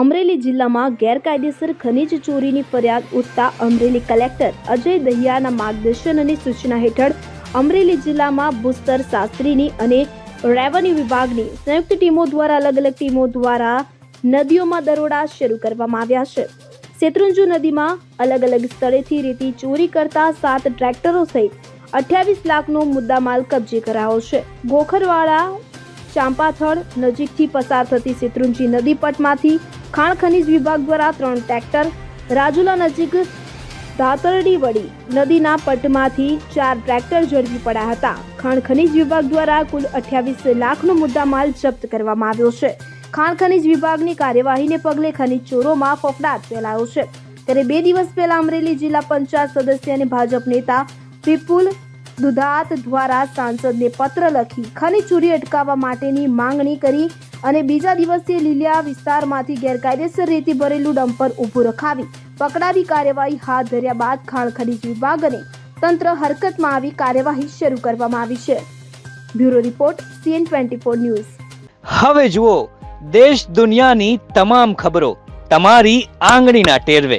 અમરેલી જિલ્લામાં ગેરકાયદેસર ખનીજ ચોરીની ફરિયાદ ઉઠતા અમરેલી કલેક્ટર અજય દહિયાના માર્ગદર્શન અને સૂચના હેઠળ અમરેલી જિલ્લામાં ભૂસ્તર શાસ્ત્રીની અને રેવન્યુ વિભાગની સંયુક્ત ટીમો દ્વારા અલગ અલગ ટીમો દ્વારા નદીઓમાં દરોડા શરૂ કરવામાં આવ્યા છે. શેત્રુંજુ નદીમાં અલગ અલગ સ્થળેથી રેતી ચોરી કરતા સાત ટ્રેક્ટરો સહિત અઠ્યાવીસ લાખનો મુદ્દામાલ કબજે કરાયો છે. ગોખરવાડા ચાંપાથળ નજીકથી પસાર થતી શેત્રુંજી નદી પટમાંથી ખાણ ખનીજ વિભાગ દ્વારા ત્રણ ટ્રેક્ટર, રાજુલા નજીક ધાતરડી વડી નદીના પટમાંથી ચાર ટ્રેક્ટર ઝડપી પડ્યા હતા. ખાણ ખનીજ વિભાગ દ્વારા કુલ અઠ્યાવીસ લાખનો મુદ્દામાલ જપ્ત કરવામાં આવ્યો છે. ખાણ ખનીજ વિભાગની કાર્યવાહીને પગલે ખનીજ ચોરોમાં ફફડાટ ફેલાયો છે. ત્યારે બે દિવસ પહેલા અમરેલી જિલ્લા પંચાયત સદસ્ય અને ભાજપ નેતા વિપુલ દુધાત દ્વારા સાંસદને પત્ર લખી ખનીજ ચોરી અટકાવવા માટેની માંગણી કરી અને બીજા દિવસે લીલિયા વિસ્તારમાંથી ગેરકાયદેસર રેતી ભરેલું ડમ્પર ઊભું રખાવી પકડાવી કાર્યવાહી હાથ ધર્યા બાદ ખાણ ખનીજ વિભાગ અને તંત્ર હરકતમાં આવી કાર્યવાહી શરૂ કરવામાં આવી છે. Bureau report, CN twenty four news. હવે જુઓ, દેશ દુનિયાની તમામ ખબરો તમારી આંગળીના ટેરવે.